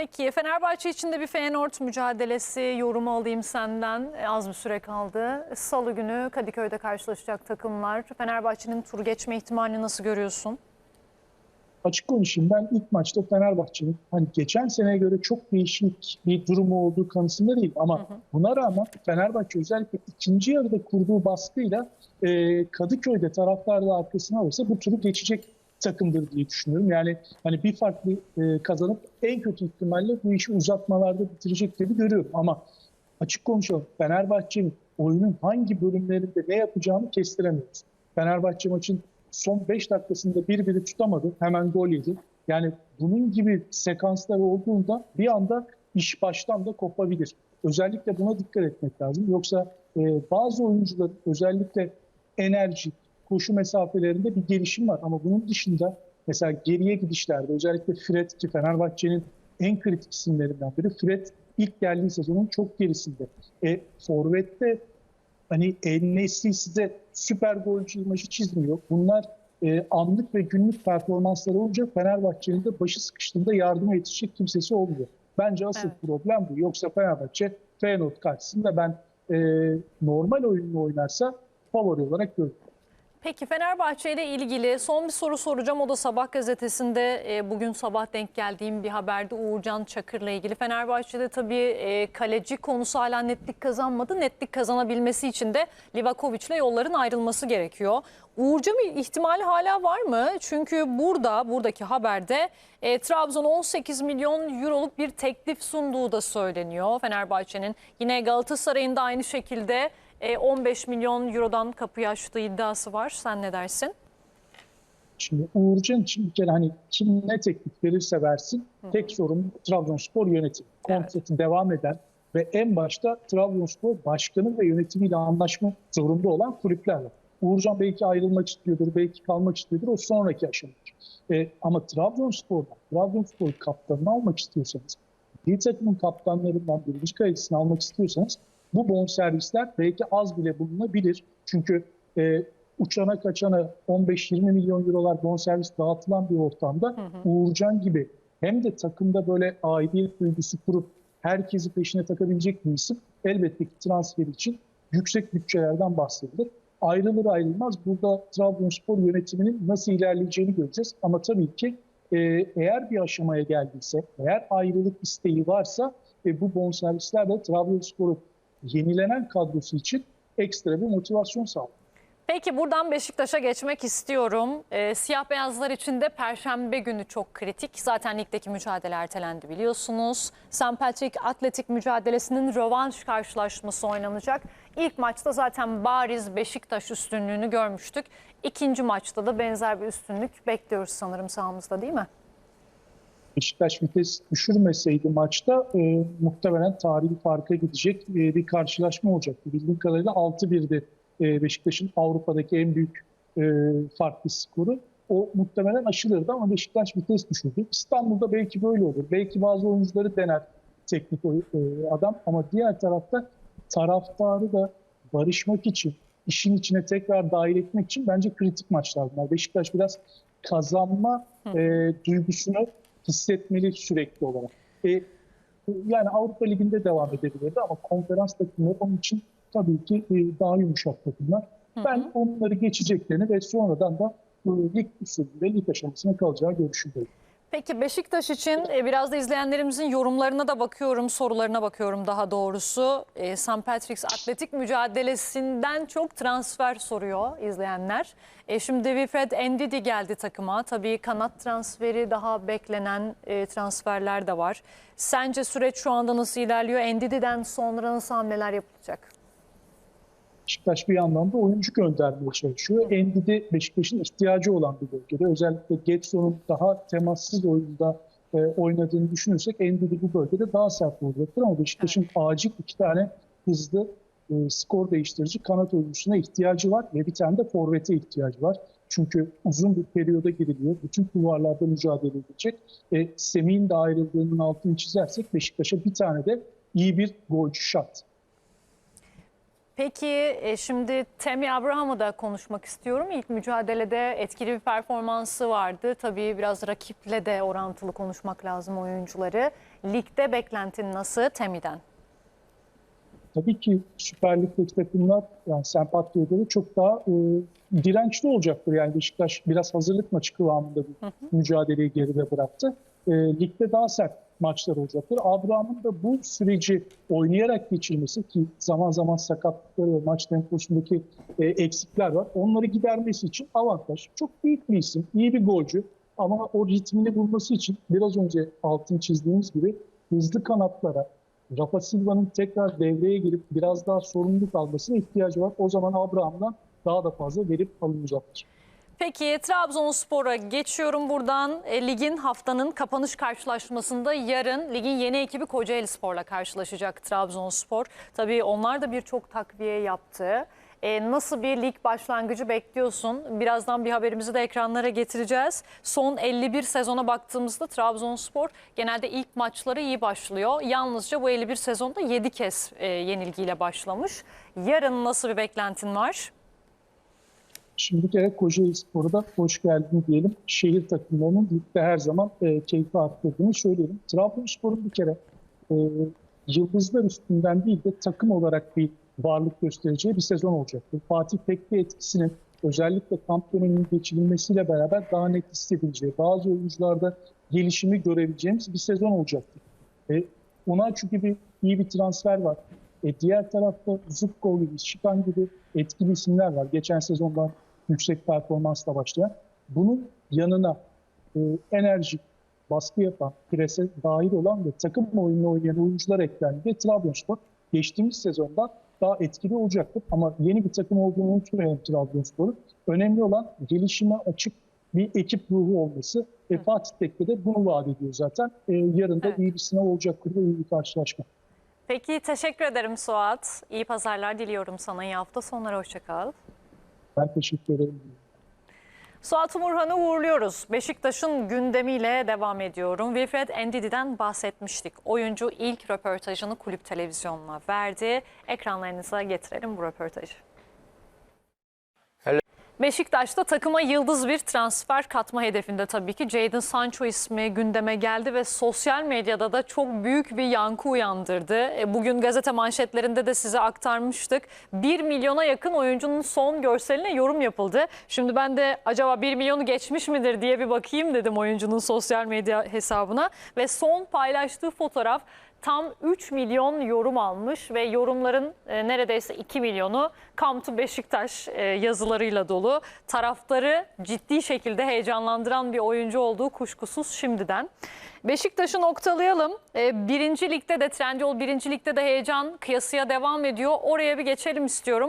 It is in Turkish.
Peki Fenerbahçe için de bir Feyenoord mücadelesi yorumu alayım senden. E, Az bir süre kaldı. Salı günü Kadıköy'de karşılaşacak takımlar. Fenerbahçe'nin tur geçme ihtimalini nasıl görüyorsun? Açık konuşayım ben ilk maçta Fenerbahçe'nin hani geçen seneye göre çok değişik bir durumu olduğu kanısında değil ama buna rağmen Fenerbahçe özellikle ikinci yarıda kurduğu baskıyla e, Kadıköy'de taraftar da arkasına alırsa bu turu geçecek takımdır diye düşünüyorum. Yani hani bir farklı e, kazanıp en kötü ihtimalle bu işi uzatmalarda bitirecek gibi görüyorum ama açık konuşalım Fenerbahçe'nin oyunun hangi bölümlerinde ne yapacağını kestiremiyoruz. Fenerbahçe maçın son 5 dakikasında bir biri tutamadı. Hemen gol yedi. Yani bunun gibi sekanslar olduğunda bir anda iş baştan da kopabilir. Özellikle buna dikkat etmek lazım. Yoksa e, bazı oyuncuların özellikle enerji, koşu mesafelerinde bir gelişim var. Ama bunun dışında mesela geriye gidişlerde özellikle Fred ki Fenerbahçe'nin en kritik isimlerinden biri. Fred ilk geldiği sezonun çok gerisinde. E, Forvet'te hani El-Nesri size süper golcü imajı çizmiyor. Bunlar e, anlık ve günlük performansları olunca Fenerbahçe'nin de başı sıkıştığında yardıma yetişecek kimsesi olmuyor. Bence asıl Evet. problem bu. Yoksa Fenerbahçe Feyenoord karşısında ben e, normal oyununu oynarsa favori olarak görüyorum. Peki Fenerbahçe ile ilgili son bir soru soracağım. O da Sabah gazetesinde e, bugün sabah denk geldiğim bir haberde Uğurcan Çakır'la ilgili. Fenerbahçe'de tabii e, kaleci konusu hala netlik kazanmadı. Netlik kazanabilmesi için de Livakovic'le yolların ayrılması gerekiyor. Uğurcan ihtimali hala var mı? Çünkü burada, buradaki haberde e, Trabzon 18 milyon euroluk bir teklif sunduğu da söyleniyor Fenerbahçe'nin. Yine Galatasaray'ın da aynı şekilde e, 15 milyon eurodan kapıyı açtığı iddiası var. Sen ne dersin? Şimdi Uğurcan için bir kere hani kim ne teklif verirse versin tek sorun Trabzonspor yönetimi. Kontratı devam eden ve en başta Trabzonspor başkanı ve yönetimiyle anlaşma zorunda olan kulüpler var. Uğurcan belki ayrılmak istiyordur, belki kalmak istiyordur. O sonraki aşamadır. E, ama Trabzonspor'dan, Trabzonspor kaptanını almak istiyorsanız, bir takımın kaptanlarından birinci kalitesini almak istiyorsanız bu bonservisler belki az bile bulunabilir. Çünkü e, uçana kaçana 15-20 milyon eurolar bonservis dağıtılan bir ortamda Uğurcan gibi hem de takımda böyle aidiyet duygusu kurup herkesi peşine takabilecek bir isim elbette ki transfer için yüksek bütçelerden bahsedilir. Ayrılır ayrılmaz burada Trabzonspor yönetiminin nasıl ilerleyeceğini göreceğiz. Ama tabii ki e, eğer bir aşamaya geldiyse, eğer ayrılık isteği varsa e, bu bonservisler de Trabzonspor'un yenilenen kadrosu için ekstra bir motivasyon sağlar. Peki buradan Beşiktaş'a geçmek istiyorum. Ee, siyah beyazlar için de Perşembe günü çok kritik. Zaten ligdeki mücadele ertelendi biliyorsunuz. St. Patrick Atletik mücadelesinin rövanş karşılaşması oynanacak. İlk maçta zaten bariz Beşiktaş üstünlüğünü görmüştük. İkinci maçta da benzer bir üstünlük bekliyoruz sanırım sahamızda değil mi? Beşiktaş vites düşürmeseydi maçta e, muhtemelen tarihi farka gidecek e, bir karşılaşma olacaktı. Bildiğim kadarıyla 6-1'di e, Beşiktaş'ın Avrupa'daki en büyük e, farklı skoru. O muhtemelen aşılırdı ama Beşiktaş vites düşürdü. İstanbul'da belki böyle olur. Belki bazı oyuncuları dener teknik e, adam ama diğer tarafta taraftarı da barışmak için, işin içine tekrar dahil etmek için bence kritik maçlar bunlar. Beşiktaş biraz kazanma e, duygusunu hissetmeli sürekli olarak. E, yani Avrupa Ligi'nde devam edebilirdi ama konferans takımları onun için tabii ki e, daha yumuşak takımlar. Ben onları geçeceklerini ve sonradan da e, lig usulünde lig aşamasına kalacağı görüşündeyim. Peki Beşiktaş için e, biraz da izleyenlerimizin yorumlarına da bakıyorum, sorularına bakıyorum daha doğrusu. E, St. Patrick's Atletik mücadelesinden çok transfer soruyor izleyenler. E, şimdi Wilfred Ndidi geldi takıma. Tabii kanat transferi daha beklenen e, transferler de var. Sence süreç şu anda nasıl ilerliyor? Ndidi'den sonra nasıl hamleler yapılacak? Beşiktaş bir yandan da oyuncu göndermeye çalışıyor. Endidi Beşiktaş'ın ihtiyacı olan bir bölgede. Özellikle Getson'un daha temassız oyunda e, oynadığını düşünürsek Endidi bu bölgede daha sert olacaktır. Ama Beşiktaş'ın acil iki tane hızlı e, skor değiştirici kanat oyuncusuna ihtiyacı var ve bir tane de forvete ihtiyacı var. Çünkü uzun bir periyoda giriliyor. Bütün kulvarlarda mücadele edecek. E, Semih'in de ayrıldığının altını çizersek Beşiktaş'a bir tane de iyi bir golcü şart. Peki e, şimdi Temi Abraham'ı da konuşmak istiyorum. İlk mücadelede etkili bir performansı vardı. Tabii biraz rakiple de orantılı konuşmak lazım oyuncuları. Ligde beklentin nasıl Temi'den? Tabii ki Süper Lig'deki takımlar yani Sempati'ye göre çok daha e, dirençli olacaktır. Yani Beşiktaş biraz hazırlık maçı kıvamında bir mücadeleyi geride bıraktı. E, ligde daha sert maçlar olacaktır. Abraham'ın da bu süreci oynayarak geçirmesi ki zaman zaman sakatlıkları ve maç temposundaki e, eksikler var. Onları gidermesi için avantaj. Çok büyük bir isim, iyi bir golcü ama o ritmini bulması için biraz önce altını çizdiğimiz gibi hızlı kanatlara, Rafa Silva'nın tekrar devreye girip biraz daha sorumluluk almasına ihtiyacı var. O zaman Abraham'dan daha da fazla verip alınacaktır. Peki Trabzonspor'a geçiyorum buradan. E, ligin haftanın kapanış karşılaşmasında yarın ligin yeni ekibi Kocaeli Spor'la karşılaşacak Trabzonspor. Tabii onlar da birçok takviye yaptı. E, nasıl bir lig başlangıcı bekliyorsun? Birazdan bir haberimizi de ekranlara getireceğiz. Son 51 sezona baktığımızda Trabzonspor genelde ilk maçları iyi başlıyor. Yalnızca bu 51 sezonda 7 kez e, yenilgiyle başlamış. Yarın nasıl bir beklentin var? Şimdi bir kere Kocaeli Spor'a da hoş geldin diyelim. Şehir takımlarının ligde her zaman e, keyfi arttırdığını söyleyelim. Trabzonspor'un bir kere e, yıldızlar üstünden değil de takım olarak bir varlık göstereceği bir sezon olacaktır. Fatih Tekke etkisinin özellikle kamp döneminin geçirilmesiyle beraber daha net hissedileceği, bazı oyuncularda gelişimi görebileceğimiz bir sezon olacaktır. E, Onaçu gibi iyi bir transfer var. E, diğer tarafta Zubkov gibi, Şikan gibi etkili isimler var. Geçen sezondan yüksek performansla başlayan. Bunun yanına e, enerjik, baskı yapan, prese dahil olan ve takım oyununu oynayan oyuncular eklendi. Trabzonspor geçtiğimiz sezonda daha etkili olacaktır. Ama yeni bir takım olduğunu unutmayalım Trabzonspor'un. Önemli olan gelişime açık bir ekip ruhu olması. Ve Fatih Tekke de bunu vaat ediyor zaten. E, yarın da Evet. iyi bir sınav olacaktır ve iyi bir karşılaşma. Peki teşekkür ederim Suat. İyi pazarlar diliyorum sana. İyi hafta sonları. Hoşçakal. Ben teşekkür ederim. Suat Umurhan'ı uğurluyoruz. Beşiktaş'ın gündemiyle devam ediyorum. Wilfred Endidi'den bahsetmiştik. Oyuncu ilk röportajını kulüp televizyonuna verdi. Ekranlarınıza getirelim bu röportajı. Beşiktaş'ta takıma yıldız bir transfer katma hedefinde tabii ki. Jadon Sancho ismi gündeme geldi ve sosyal medyada da çok büyük bir yankı uyandırdı. E, Bugün gazete manşetlerinde de size aktarmıştık. 1 milyona yakın oyuncunun son görseline yorum yapıldı. Şimdi ben de acaba 1 milyonu geçmiş midir diye bir bakayım dedim oyuncunun sosyal medya hesabına. Ve son paylaştığı fotoğraf tam 3 milyon yorum almış ve yorumların e, neredeyse 2 milyonu Come to Beşiktaş e, yazılarıyla dolu. Taraftarı ciddi şekilde heyecanlandıran bir oyuncu olduğu kuşkusuz şimdiden. Beşiktaş'ı noktalayalım. E, birinci ligde de Trendyol birinci ligde de heyecan kıyasıya devam ediyor. Oraya bir geçelim istiyorum.